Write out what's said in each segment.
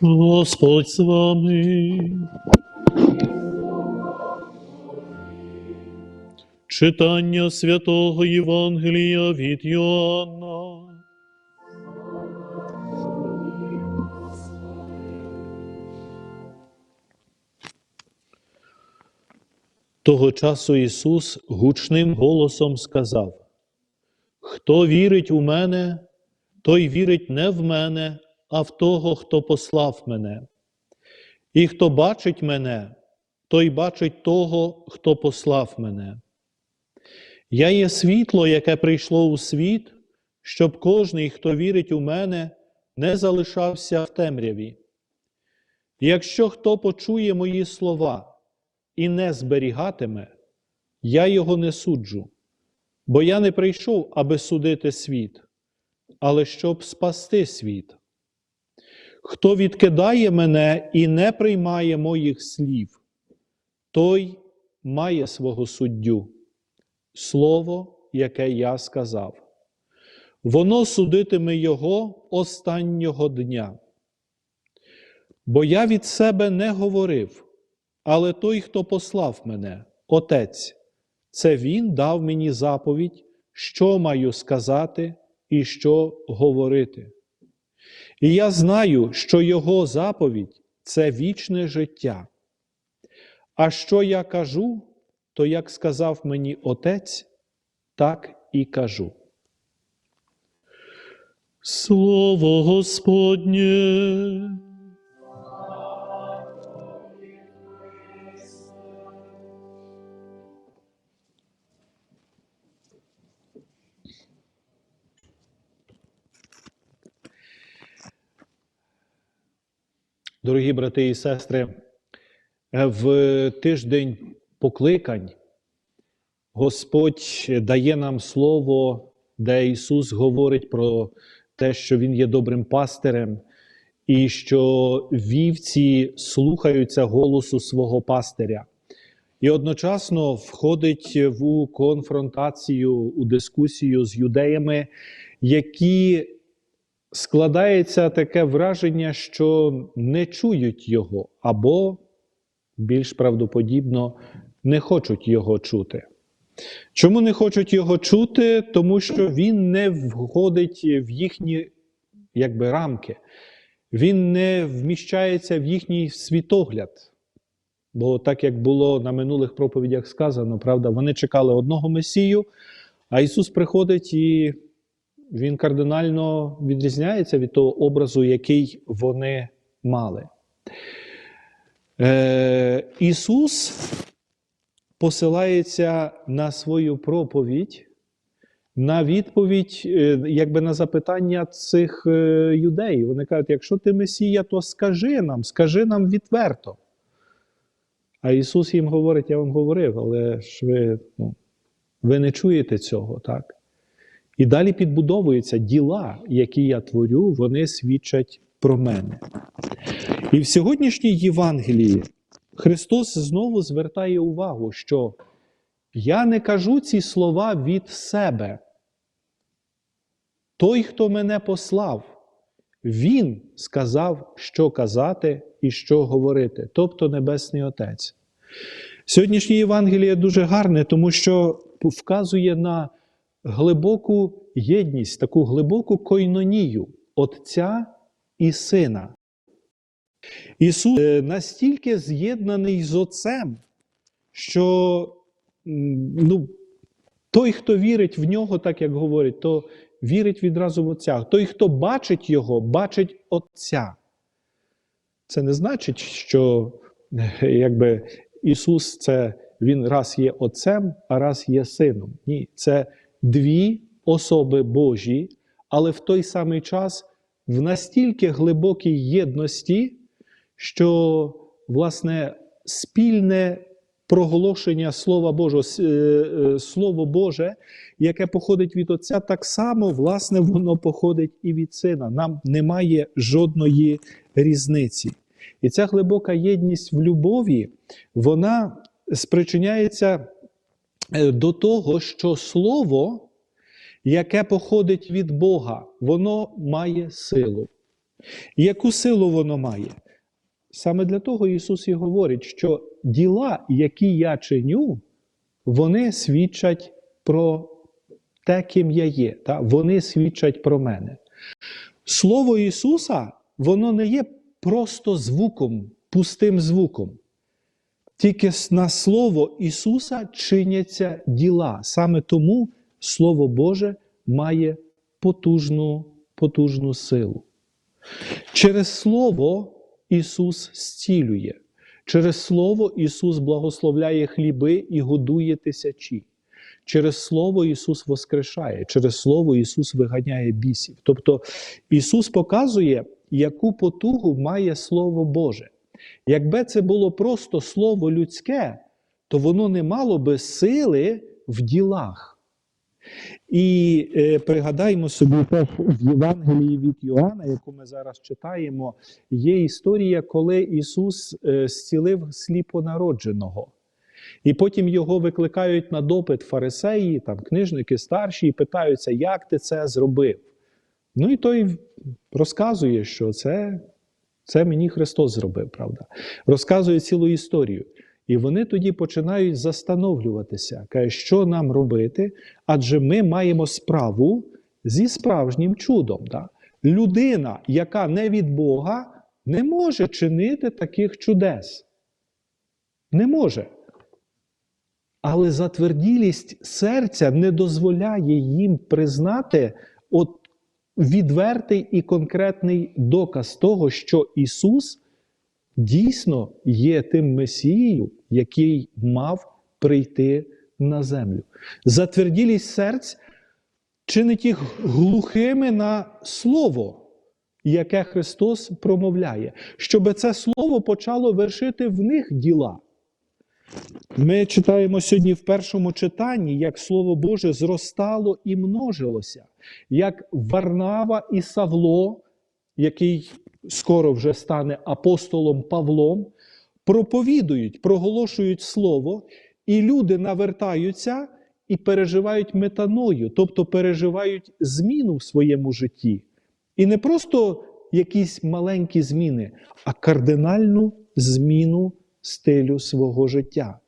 Господь з вами. Читання святого Євангелія від Йоанна. Того часу Ісус гучним голосом сказав: Хто вірить у мене, той вірить не в мене, а в того, хто послав мене. І хто бачить мене, той бачить того, хто послав мене. Я є світло, яке прийшло у світ, щоб кожний, хто вірить у мене, не залишався в темряві. Якщо хто почує мої слова і не зберігатиме, я його не суджу, бо я не прийшов, аби судити світ, але щоб спасти світ. Хто відкидає мене і не приймає моїх слів, той має свого суддю, слово, яке я сказав. Воно судитиме його останнього дня. Бо я від себе не говорив, але той, хто послав мене, Отець, це Він дав мені заповідь, що маю сказати і що говорити. І я знаю, що Його заповідь це вічне життя. А що я кажу, то як сказав мені Отець, так і кажу. Слово Господнє. Дорогі брати і сестри, е, в тиждень покликань Господь дає нам слово, де Ісус говорить про те, що Він є добрим пастирем, і що вівці слухаються голосу свого пастиря. І одночасно входить в конфронтацію, у дискусію з юдеями, які складається таке враження, що не чують його, або, більш правдоподібно, не хочуть його чути. Чому не хочуть його чути? Тому що він не входить в їхні якби, рамки, він не вміщається в їхній світогляд. Бо так як було на минулих проповідях сказано, правда, вони чекали одного Месію, а Ісус приходить і він кардинально відрізняється від того образу, який вони мали. Е, Ісус посилається на свою проповідь, на відповідь, е, якби на запитання цих е, юдей. Вони кажуть: якщо ти Месія, то скажи нам, скажи нам відверто. А Ісус їм говорить: я вам говорив, але ж ви, ну, ви не чуєте цього, так? І далі підбудовуються діла, які я творю, вони свідчать про мене. І в сьогоднішній Євангелії Христос знову звертає увагу, що я не кажу ці слова від себе. Той, хто мене послав, Він сказав, що казати і що говорити, тобто Небесний Отець. Сьогоднішнє Євангеліє дуже гарне, тому що вказує на глибоку єдність, таку глибоку койнонію Отця і Сина. Ісус е, настільки з'єднаний з Отцем, що ну, той, хто вірить в нього, так як говорять, то вірить відразу в Отця. Той, хто бачить Його, бачить Отця. Це не значить, що якби, Ісус це Він раз є Отцем, а раз є Сином. Ні, це дві особи Божі, але в той самий час в настільки глибокій єдності, що, власне, спільне проголошення Слова Божого, Слово Боже, яке походить від Отця, так само, власне, воно походить і від Сина. Нам немає жодної різниці. І ця глибока єдність в любові, вона спричиняється е, до того, що Слово, яке походить від Бога, воно має силу. Яку силу воно має? Саме для того Ісус і говорить, що діла, які я чиню, вони свідчать про те, ким я є. Та? Вони свідчать про мене. Слово Ісуса, воно не є просто звуком, пустим звуком. Тільки на Слово Ісуса чиняться діла. Саме тому Слово Боже має потужну, потужну силу. Через Слово Ісус зцілює. Через Слово Ісус благословляє хліби і годує тисячі. Через Слово Ісус воскрешає, через Слово Ісус виганяє бісів. Тобто Ісус показує, яку потугу має Слово Боже. Якби це було просто слово людське, то воно не мало би сили в ділах. І е, пригадаймо собі теж в Євангелії від Йоанна, яку ми зараз читаємо, є історія, коли Ісус е, зцілив сліпонародженого. І потім його викликають на допит фарисеї, там, книжники старші, і питаються, як ти це зробив. Ну і той розказує, що це, це мені Христос зробив, правда. Розказує цілу історію. І вони тоді починають застановлюватися, каже, що нам робити, адже ми маємо справу зі справжнім чудом. Да? Людина, яка не від Бога, не може чинити таких чудес. Не може. Але затверділість серця не дозволяє їм признати от відвертий і конкретний доказ того, що Ісус дійсно є тим Месією, який мав прийти на землю. Затверділість серць чинить їх глухими на Слово, яке Христос промовляє, щоб це Слово почало вершити в них діла. Ми читаємо сьогодні в першому читанні, як Слово Боже зростало і множилося, як Варнава і Савло, який скоро вже стане апостолом Павлом, проповідують, проголошують Слово, і люди навертаються і переживають метаною, тобто переживають зміну в своєму житті. І не просто якісь маленькі зміни, а кардинальну зміну стилю свого життя.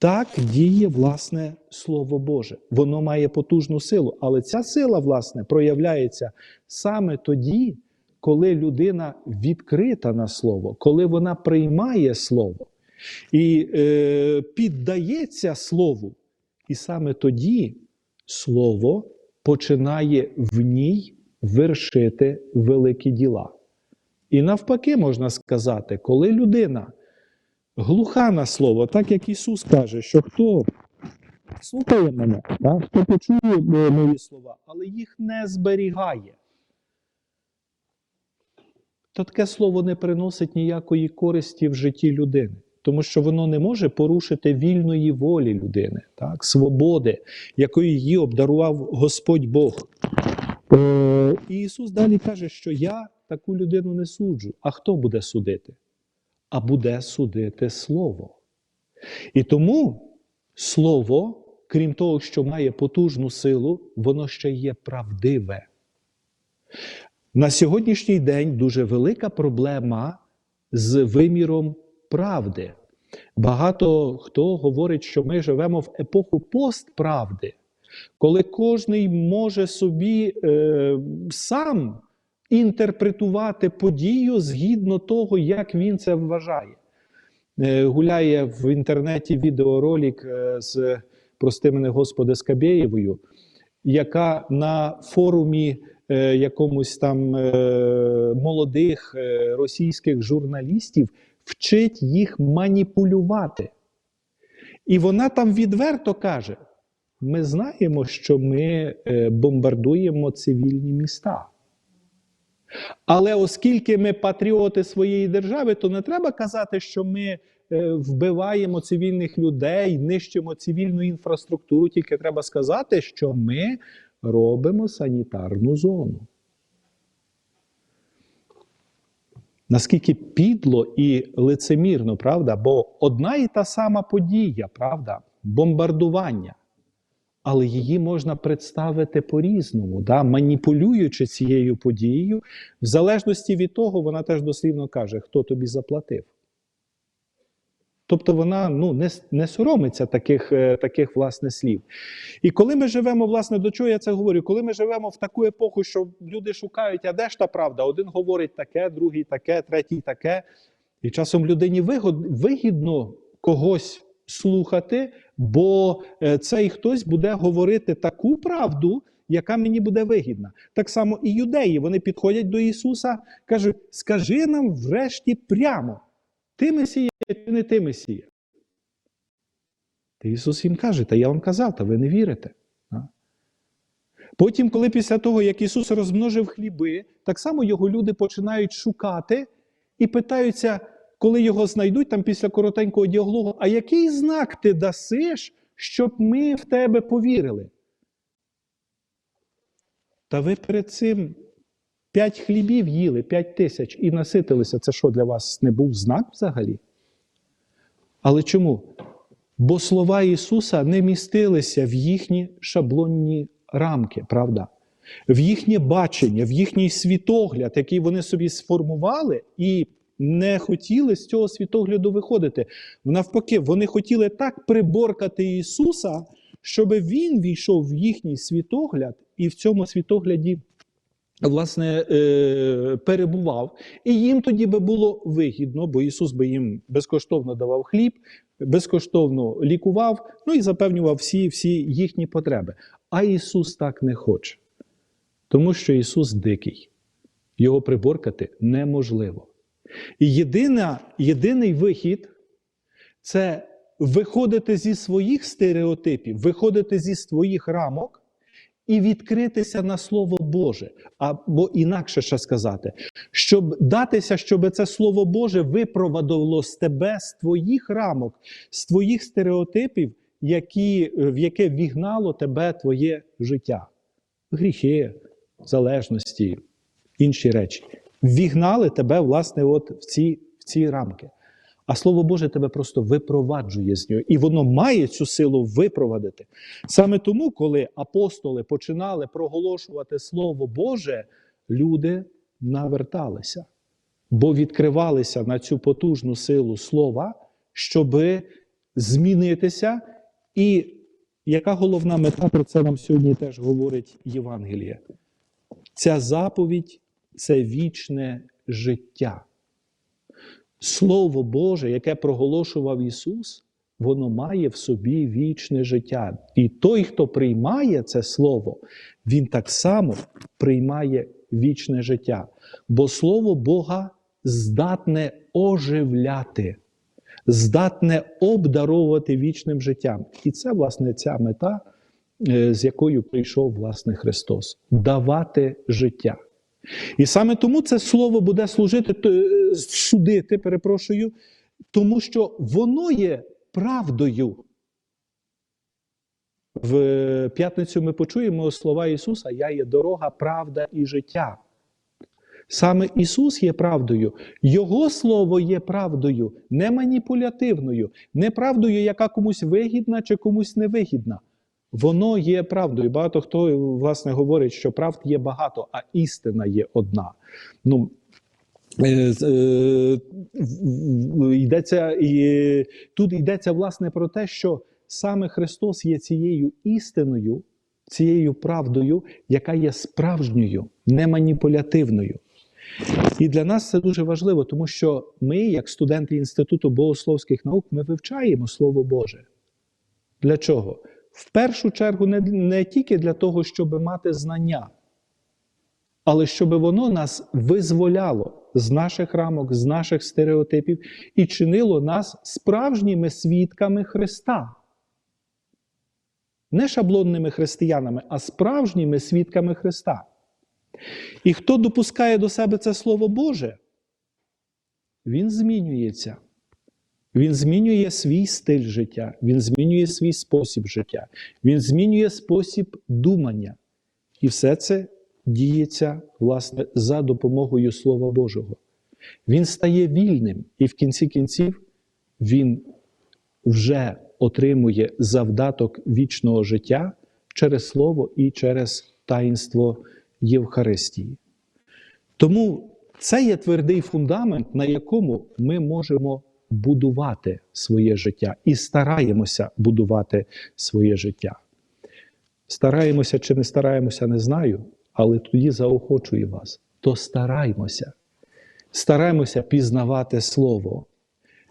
Так діє власне Слово Боже. Воно має потужну силу, але ця сила, власне, проявляється саме тоді, коли людина відкрита на Слово, коли вона приймає Слово і е, піддається Слову. І саме тоді Слово починає в ній вершити великі діла. І навпаки, можна сказати, коли людина глуха на слово, так як Ісус каже, що хто слухає мене, так, хто почує мої слова, але їх не зберігає, то таке слово не приносить ніякої користі в житті людини. Тому що воно не може порушити вільної волі людини, так, свободи, якою її обдарував Господь Бог. Е, і Ісус далі каже, що я таку людину не суджу. А хто буде судити? А буде судити Слово. І тому Слово, крім того, що має потужну силу, воно ще є правдиве. На сьогоднішній день дуже велика проблема з виміром правди. Багато хто говорить, що ми живемо в епоху постправди, коли кожний може собі е, сам інтерпретувати подію згідно того, як він це вважає. Е, Гуляє в інтернеті відеоролик е, з прости мене Господи Скабєєвою, яка на форумі е, якомусь там молодих російських журналістів вчить їх маніпулювати. І вона там відверто каже: ми знаємо, що ми бомбардуємо цивільні міста. Але оскільки ми патріоти своєї держави, то не треба казати, що ми е, вбиваємо цивільних людей, нищимо цивільну інфраструктуру. Тільки треба сказати, що ми робимо санітарну зону. Наскільки підло і лицемірно, правда? Бо одна і та сама подія, правда, бомбардування. Але її можна представити по-різному, да? маніпулюючи цією подією, в залежності від того, вона теж дослівно каже, хто тобі заплатив. Тобто вона ну, не, не соромиться таких, е, таких власне слів. І коли ми живемо, власне, до чого я це говорю? Коли ми живемо в таку епоху, що люди шукають, а де ж та правда? Один говорить таке, другий таке, третій таке. І часом людині вигідно когось слухати, бо е, цей хтось буде говорити таку правду, яка мені буде вигідна. Так само і юдеї вони підходять до Ісуса, кажуть: скажи нам врешті прямо, ти Месія чи не ти Месія. Та Ісус їм каже, та я вам казав, та ви не вірите. Потім, коли після того, як Ісус розмножив хліби, так само його люди починають шукати і питаються, коли його знайдуть, там після коротенького діалогу, а який знак ти дасиш, щоб ми в тебе повірили? Та ви перед цим п'ять хлібів їли, п'ять тисяч і наситилися. Це що для вас не був знак взагалі? Але чому? Бо слова Ісуса не містилися в їхні шаблонні рамки, правда? В їхнє бачення, в їхній світогляд, який вони собі сформували, і не хотіли з цього світогляду виходити. Навпаки, вони хотіли так приборкати Ісуса, щоб Він війшов в їхній світогляд і в цьому світогляді власне, е, перебував. І їм тоді би було вигідно, бо Ісус би їм безкоштовно давав хліб, безкоштовно лікував, ну і запевнював всі, всі їхні потреби. А Ісус так не хоче. Тому що Ісус дикий. Його приборкати неможливо. І єдина, єдиний вихід це виходити зі своїх стереотипів, виходити зі своїх рамок і відкритися на Слово Боже. Або інакше ще сказати, щоб датися, щоб це Слово Боже випровадило з тебе з твоїх рамок, з твоїх стереотипів, які, в яке вігнало тебе твоє життя. Гріхи, залежності, інші речі. Вігнали тебе, власне, от в ці, в ці рамки. А Слово Боже тебе просто випроваджує з нього, і воно має цю силу випровадити. Саме тому, коли апостоли починали проголошувати Слово Боже, люди наверталися, бо відкривалися на цю потужну силу слова, щоби змінитися. І яка головна мета про це нам сьогодні теж говорить Євангеліє? Ця заповідь це вічне життя. Слово Боже, яке проголошував Ісус, воно має в собі вічне життя. І той, хто приймає це Слово, він так само приймає вічне життя. Бо Слово Бога здатне оживляти, здатне обдаровувати вічним життям. І це, власне, ця мета, е, з якою прийшов власне Христос давати життя. І саме тому це слово буде служити е, судити, перепрошую, тому що воно є правдою. В п'ятницю ми почуємо слова Ісуса: Я є дорога, правда і життя. Саме Ісус є правдою, Його Слово є правдою, не маніпулятивною, не правдою, яка комусь вигідна чи комусь невигідна. Воно є правдою. Багато хто власне говорить, що правд є багато, а істина є одна. Ну, е, е, йдеться, і, тут йдеться власне про те, що саме Христос є цією істиною, цією правдою, яка є справжньою, не маніпулятивною. І для нас це дуже важливо, тому що ми, як студенти Інституту богословських наук, ми вивчаємо Слово Боже. Для чого? В першу чергу не, не тільки для того, щоб мати знання, але щоб воно нас визволяло з наших рамок, з наших стереотипів і чинило нас справжніми свідками Христа. Не шаблонними християнами, а справжніми свідками Христа. І хто допускає до себе це Слово Боже, він змінюється. Він змінює свій стиль життя, він змінює свій спосіб життя, він змінює спосіб думання. І все це діється, власне, за допомогою Слова Божого. Він стає вільним, і в кінці кінців він вже отримує завдаток вічного життя, через Слово і через таїнство Євхаристії. Тому це є твердий фундамент, на якому ми можемо будувати своє життя і стараємося будувати своє життя. Стараємося чи не стараємося, не знаю, але тоді заохочую вас. То стараймося. Стараємося пізнавати Слово.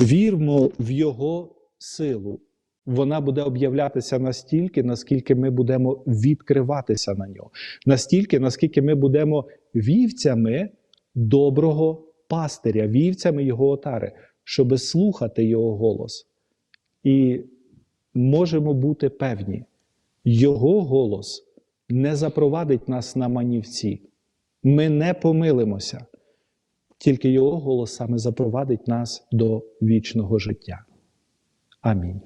Вірмо в Його силу. Вона буде об'являтися настільки, наскільки ми будемо відкриватися на нього, настільки, наскільки ми будемо вівцями доброго пастиря, вівцями його отари, щоби слухати його голос. І можемо бути певні, його голос не запровадить нас на манівці. Ми не помилимося, тільки його голос саме запровадить нас до вічного життя. Амінь.